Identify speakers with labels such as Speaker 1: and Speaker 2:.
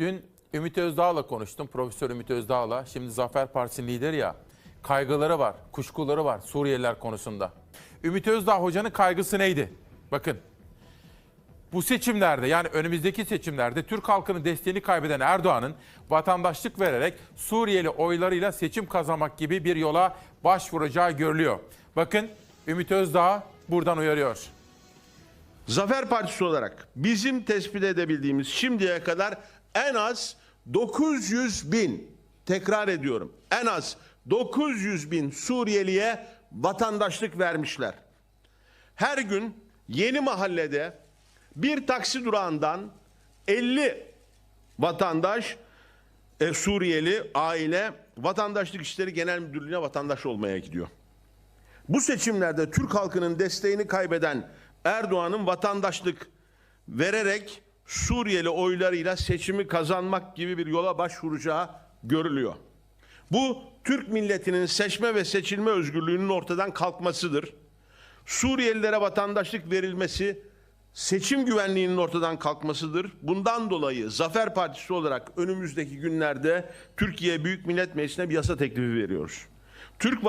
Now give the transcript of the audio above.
Speaker 1: Dün Ümit Özdağ'la konuştum. Profesör Ümit Özdağ'la. Şimdi Zafer Partisi'nin lideri ya. Kaygıları var, kuşkuları var Suriyeliler konusunda. Ümit Özdağ hocanın kaygısı neydi? Bakın. Bu seçimlerde yani önümüzdeki seçimlerde Türk halkının desteğini kaybeden Erdoğan'ın vatandaşlık vererek Suriyeli oylarıyla seçim kazanmak gibi bir yola başvuracağı görülüyor. Bakın Ümit Özdağ buradan uyarıyor.
Speaker 2: Zafer Partisi olarak bizim tespit edebildiğimiz şimdiye kadar en az 900 bin, tekrar ediyorum, en az 900 bin Suriyeliye vatandaşlık vermişler. Her gün yeni mahallede bir taksi durağından 50 vatandaş, e, Suriyeli aile Vatandaşlık İşleri Genel Müdürlüğü'ne vatandaş olmaya gidiyor. Bu seçimlerde Türk halkının desteğini kaybeden Erdoğan'ın vatandaşlık vererek Suriyeli oylarıyla seçimi kazanmak gibi bir yola başvuracağı görülüyor. Bu Türk milletinin seçme ve seçilme özgürlüğünün ortadan kalkmasıdır. Suriyelilere vatandaşlık verilmesi seçim güvenliğinin ortadan kalkmasıdır. Bundan dolayı Zafer Partisi olarak önümüzdeki günlerde Türkiye Büyük Millet Meclisi'ne bir yasa teklifi veriyoruz. Türk